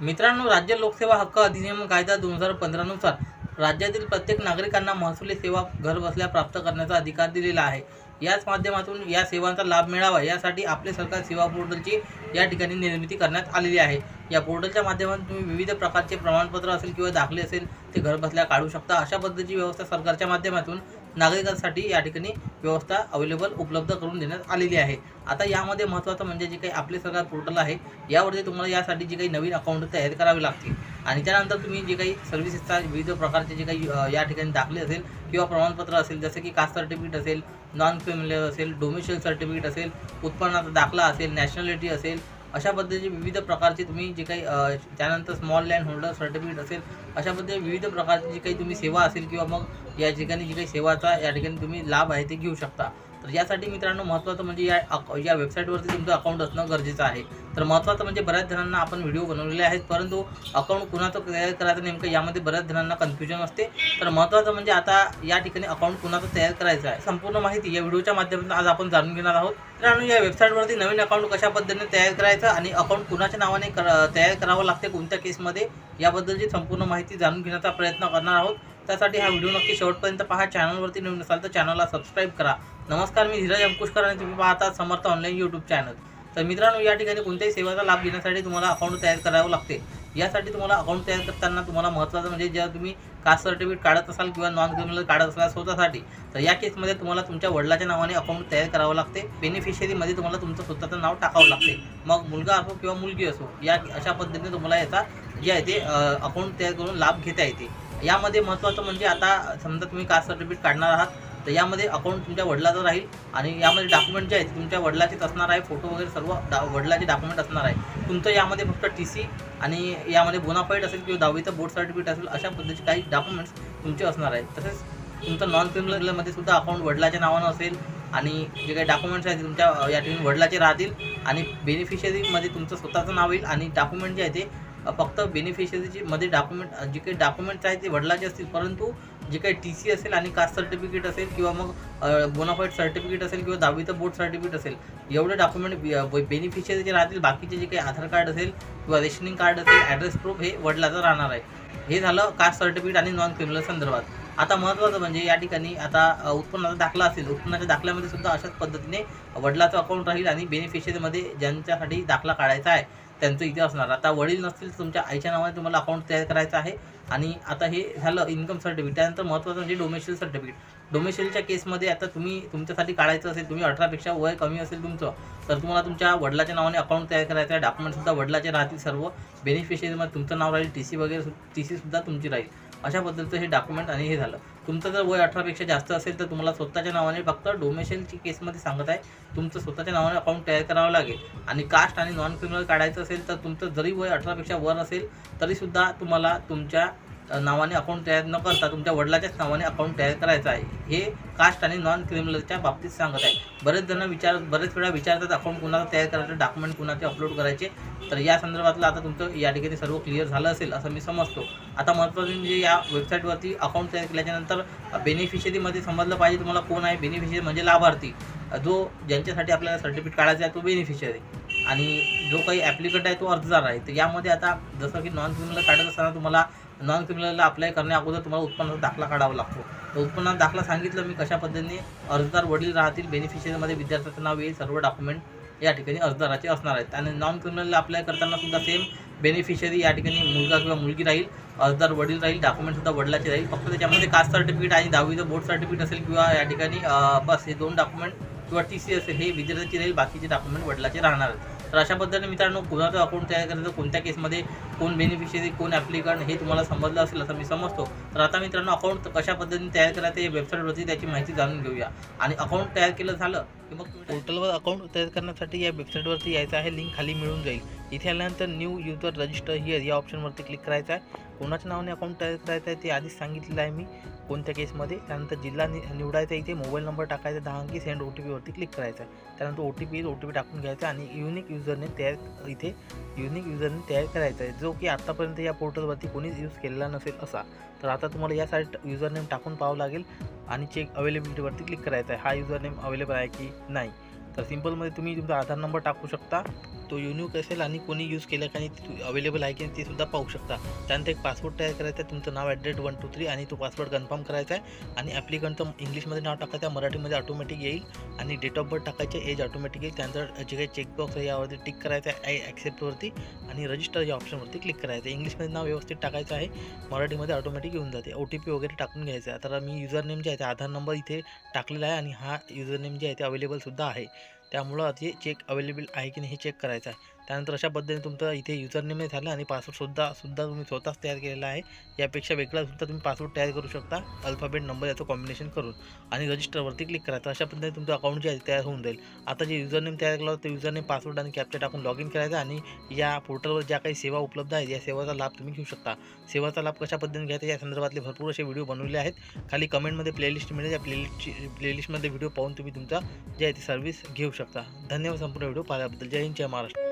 मित्रांनो राज्य लोकसेवा हक्क अधिनियम कायदा दोन हजार पंधरानुसार राज्यातील प्रत्येक नागरिकांना महसुली सेवा घरबसल्या प्राप्त करण्याचा अधिकार दिलेला आहे. याच माध्यमातून या सेवांचा लाभ मिळावा यासाठी आपले सरकार सेवा पोर्टलची या ठिकाणी निर्मिती करण्यात आलेली आहे. या पोर्टलच्या माध्यमातून तुम्ही विविध प्रकारचे प्रमाणपत्र असेल किंवा दाखले असेल ते घरबसल्या काढू शकता. अशा पद्धतीची व्यवस्था सरकारच्या माध्यमातून नागरिकांसाठी या ठिकाणी व्यवस्था अवेलेबल उपलब्ध करून देण्यात आलेली आहे. आता यामध्ये महत्त्वाचं म्हणजे जे काही आपले सरकार पोर्टल आहे यावरती तुम्हाला यासाठी जे काही नवीन अकाउंट तयार करावे लागतील. आणि त्यानंतर तुम्ही जे काही सर्व्हिसेसचा विविध प्रकारचे जे काही या ठिकाणी दाखले असेल किंवा प्रमाणपत्र असेल जसं की कास्ट सर्टिफिकेट असेल नॉन फेमिलियर असेल डोमिशियल सर्टिफिकेट असेल उत्पन्नाचा दाखला असेल नॅशनॅलिटी असेल अशा पद्धतीचे विविध प्रकारचे तुम्ही जे काही त्यानंतर स्मॉल लँड होल्डर सर्टिफिकेट असेल अशा पद्धतीने विविध प्रकारची जी काही तुम्ही सेवा असेल किंवा मग या ठिकाणी जी काही सेवाचा या ठिकाणी तुम्ही लाभ आहे ते घेऊ शकता. तर यासाठी मित्रांनो महत्त्वाचं म्हणजे या अक- या वेबसाईटवरती तुमचं अकाउंट असणं गरजेचं आहे. तर महत्त्वाचं म्हणजे बऱ्याच जणांना आपण व्हिडिओ बनवलेले आहेत परंतु अकाउंट कुणाचं तयार करायचं नेमकं यामध्ये बऱ्याच जणांना कन्फ्युजन असते. तर महत्त्वाचं म्हणजे आता या ठिकाणी अकाउंट कुणाचं तयार करायचं आहे संपूर्ण माहिती या व्हिडिओच्या माध्यमातून आज आपण जाणून घेणार आहोत. मित्रांनो या वेबसाईटवरती नवीन अकाउंट कशा पद्धतीने तयार करायचं आणि अकाउंट कुणाच्या नावाने कर तयार करावं लागते कोणत्या केसमध्ये याबद्दलची संपूर्ण माहिती जाणून घेण्याचा प्रयत्न करणार आहोत. त्यासाठी हा व्हिडिओ नक्की शेवटपर्यंत पहा. चॅनलवरती नवीन असाल तर चॅनलला सबस्क्राईब करा. नमस्कार मी धीरज अंकुशकर आणि तुम्ही पाहता समर्थ ऑनलाईन यूट्यूब चॅनल तर मित्रांनो या ठिकाणी कोणत्याही सेवेचा लाभ घेण्यासाठी तुम्हाला अकाउंट तयार करावं लागते. यासाठी तुम्हाला अकाउंट तयार करताना तुम्हाला महत्त्वाचं म्हणजे जेव्हा तुम्ही कास्ट सर्टिफिकेट काढत असाल किंवा नॉन क्रिमिनल काढत असाल स्वतःसाठी तर या केसमध्ये तुम्हाला तुमच्या वडिलाच्या नावाने अकाउंट तयार करावं लागते. बेनिफिशियरीमध्ये तुम्हाला तुमचं स्वतःचं नाव टाकावं लागते. मग मुलगा असो किंवा मुलगी असो या अशा पद्धतीने तुम्हाला याचा जे आहे ते अकाउंट तयार करून लाभ घेता येते. यामध्ये महत्त्वाचं म्हणजे आता समजा तुम्ही कास्ट सर्टिफिकेट काढणार आहात तर यामध्ये अकाउंट तुमच्या वडिलाचं राहील आणि यामध्ये डॉक्युमेंट जे आहेत तुमच्या वडिलाचेच असणार आहे फोटो वगैरे सर्व डा वडिलाचे डॉक्युमेंट असणार आहे. तुमचं यामध्ये फक्त टी सी आणि यामध्ये बोनाफाईट असेल किंवा दहावीचं बोर्ड सर्टिफिकेट असेल अशा पद्धतीचे काही डॉक्युमेंट्स तुमचे असणार आहेत तसेच तुमचं नॉन क्रिमिनलमध्ये सुद्धा अकाउंट वडिलाच्या नावानं असेल आणि जे काही डॉक्युमेंट्स आहेत ते तुमच्या या ठिकाणी वडिलाचे राहतील आणि बेनिफिशरीमध्ये तुमचं स्वतःचं नाव येईल आणि डॉक्युमेंट जे आहे ते फक्त बेनिफिशरीचे मध्ये डॉक्युमेंट जे काही डॉक्युमेंट्स आहेत ते वडिलाचे असतील परंतु जे काही टी सी असेल आणि कास्ट सर्टिफिकेट असेल किंवा मग बोनाफाईड सर्टिफिकेट असेल किंवा दहावीचं बोर्ड सर्टिफिकेट असेल एवढे डॉक्युमेंट जे राहतील बाकीचे जे काही आधार कार्ड असेल किंवा रेशनिंग कार्ड असेल ॲड्रेस प्रूफ हे वडिलाचं राहणार आहे. हे झालं कास्ट सर्टिफिकेट आणि नॉन क्रिमिनल संदर्भात. आता महत्त्वाचं म्हणजे या ठिकाणी आता उत्पन्नाचा दाखला असेल उत्पन्नाच्या दाखल्यामध्ये सुद्धा अशाच पद्धतीने वडिलाचं अकाउंट राहील आणि बेनिफिशरीमध्ये ज्यांच्यासाठी दाखला काढायचा आहे त्यांचं इथे असणार. आता वडील नसतील तुमच्या आईच्या नावाने तुम्हाला अकाउंट तयार करायचं आहे. आणि आता हे झालं इन्कम सर्टिफिकेट त्यानंतर महत्त्वाचं म्हणजे डोमेशियल सर्टिफिकेट डोमेशियलच्या केसमध्ये आता तुम्ही तुमच्यासाठी काढायचं असेल तुम्ही अठरापेक्षा वय कमी असेल तुमचं तर तुम्हाला तुमच्या वडिलाच्या नावाने अकाउंट तयार करायचं आहे. डॉक्युमेंटसुद्धा वडिलाचे राहतील सर्व. बेनिफिशियरीमध्ये तुमचं नाव राहील टी सी वगैरे टी सीसुद्धा तुमची राहील. अशा पद्धतीचं हे डॉक्युमेंट आणि हे झालं. तुमचं जर वय अठरापेक्षा जास्त असेल तर तुम्हाला स्वतःच्या नावाने फक्त डोमेशनची केसमध्ये सांगत आहे. तुमचं स्वतःच्या नावाने अकाउंट तयार करावं लागेल. आणि कास्ट आणि नॉन क्रिमिनल काढायचं असेल तर तुमचं जरी वय अठरापेक्षा वर असेल तरीसुद्धा तुम्हाला तुमच्या नावाने अकाउंट तयार न करता तुमच्या वडिलाच्याच नावाने अकाउंट तयार करायचं आहे. हे कास्ट आणि नॉन क्रिमिनलच्या बाबतीत सांगत आहे. बरेच जण विचार बरेच वेळा विचारतात अकाउंट कुणाला तयार करायचं डॉक्युमेंट कुणाचे अपलोड करायचे. तर या संदर्भातलं आता तुमचं या ठिकाणी सर्व क्लिअर झालं असेल असं मी समजतो. आता महत्त्वाचं म्हणजे या वेबसाईटवरती अकाउंट तयार केल्याच्यानंतर बेनिफिशियरीमध्ये समजलं पाहिजे तुम्हाला कोण आहे. बेनिफिशियरी म्हणजे लाभार्थी. जो ज्यांच्यासाठी आपल्याला सर्टिफिकेट काढायचा आहे तो बेनिफिशियरी आणि जो काही ॲप्लिकंट आहे तो अर्जदार आहे. तर यामध्ये आता जसं की नॉन क्रिमिनल काढत असताना तुम्हाला नॉन क्रिमिनलला अप्लाय करण्या अगोदर तुम्हाला उत्पन्नाचा दाखला काढावा लागतो. तर उत्पन्नाचा दाखला सांगितलं मी कशा पद्धतीने अर्जदार वडील राहतील बेनिफिशियरीमध्ये विद्यार्थ्याचं नाव येईल सर्व डॉक्युमेंट या ठिकाणी अर्जदाराचे असणार आहेत. आणि नॉन क्रिमिनलला अप्लाय करताना सुद्धा सेम बेनिफिशियरी या ठिकाणी मुलगा किंवा मुलगी राहील अर्जदार वडील राहील डॉक्युमेंटसुद्धा वडिलाचे राहील. फक्त त्याच्यामध्ये कास्ट सर्टिफिकेट आणि दहावीचं बोर्ड सर्टिफिकेट असेल किंवा या ठिकाणी बस हे दोन डॉक्युमेंट किंवा टी सी असेल हे विद्यार्थ्याचे राहील बाकीचे डॉक्युमेंट वडिलाचे राहणार आहेत. तर अशा पद्धतीने मित्रांनो कुणाचं अकाउंट तयार करायचं कोणत्या केसमध्ये कोण बेनिफिशियरी कोण ॲप्लिकंट हे तुम्हाला समजलं असेल असं मी समजतो. तर आता मित्रांनो अकाउंट कशा पद्धतीने तयार करायचं या वेबसाईटवरती त्याची माहिती जाणून घेऊया. आणि अकाउंट तयार केलं झालं की मग पोर्टलवर अकाउंट तयार करण्यासाठी या वेबसाईटवरती यायचं आहे लिंक खाली मिळून जाईल. इथे आल्यानंतर न्यू युजर रजिस्टर हिअर या ऑप्शनवरती क्लिक करायचं आहे. कोणाच्या नावाने अकाउंट तयार करायचं आहे ते आधीच सांगितलेलं आहे मी. कोणत्या केसमध्ये त्यानंतर जिल्हा नि निवडायचा इथे मोबाईल नंबर टाकायचा दहा अंकी सेंड ओ टी पीवरती क्लिक करायचा आहे. त्यानंतर O T P O T P टाकून घ्यायचा आणि युनिक युजरने तयार इथे युनिक युजरने तयार करायचा आहे. जो की आत्तापर्यंत या पोर्टलवरती कोणीच यूज केलेला नसेल असा. तर आता तुम्हाला या साईट युजरनेम टाकून पाहावं लागेल आणि चेक अवेलेबिलिटीवरती क्लिक करायचं आहे. हा युजरनेम अवेलेबल आहे की नाही? तर सिम्पलमध्ये तुम्ही तुमचा आधार नंबर टाकू शकता. तो युनिक असेल आणि कोणी यूज केलं का नाही अवेलेबल आहे की नाही ते सुद्धा पाहू शकता. त्यानंतर एक पासवर्ड तयार करायचा आहे. तुमचं नाव ॲड्रेस वन टू थ्री आणि तो पासवर्ड कन्फर्म करायचा आहे. आणि ॲप्लिकंटचं इंग्लिशमध्ये नाव टाकायचं आहे. मराठीमध्ये ऑटोमॅटिक येईल. आणि डेट ऑफ बर्थ टाकायचे एज ऑटोमॅटिक येईल. त्यानंतर जे काही चेकबॉक्स आहे यावरती टिक करायचं आहे. ॲक्सेप्टवरती आणि रजिस्टर या ऑप्शनवरती क्लिक करायचं आहे. इंग्लिशमध्ये नाव व्यवस्थित टाकायचं आहे. मराठीमध्ये ऑटोमॅटिक येऊन जाते. ओ टी पी वगैरे टाकून घ्यायचं आहे. तर मी युजर नेम जे आहे ते आधार नंबर इथे टाकलेला आहे. आणि हा युजर नेम जे आहे ते अवेलेबलसुद्धा आहे. त्यामुळं आधी चेक अवेलेबल आहे की नाही हे चेक करायचं आहे. त्यानंतर अशा पद्धतीने तुमचं इथे युजर नेम झालं आणि पासवर्डसुद्धा सुद्धा तुम्ही स्वतःच तयार केलेला आहे. यापेक्षा वेगळासुद्धा तुम्ही पासवर्ड तयार करू शकता. अल्फाबेट नंबर याचं कॉम्बिनेशन करून. आणि रजिस्टरवरती क्लिक करायचं अशा पद्धतीने तुमचं अकाउंट जे आहे तयार होऊन जाईल. आता जे युजर नेम तयार केला होता ते युजर नेम पासवर्ड आणि कॅप्चा टाकून लॉग इन करायचं आणि या पोर्टलवर ज्या काही सेवा उपलब्ध आहेत या सेवाचा लाभ तुम्ही घेऊ शकता. सेवाचा लाभ कशा पद्धतीने घ्यायचा या संदर्भातले भरपूर असे व्हिडिओ बनवले आहेत. खाली कमेंटमध्ये प्लेलिस्ट मिळेल. या प्लेलिस्टची प्लेलिस्टमध्ये व्हिडिओ पाहून तुम्ही तुमचा जे आहे ते सर्व्हिस घेऊ शकता. धन्यवाद संपूर्ण व्हिडिओ पाहिल्याबद्दल जय हिंद जय महाराष्ट्र.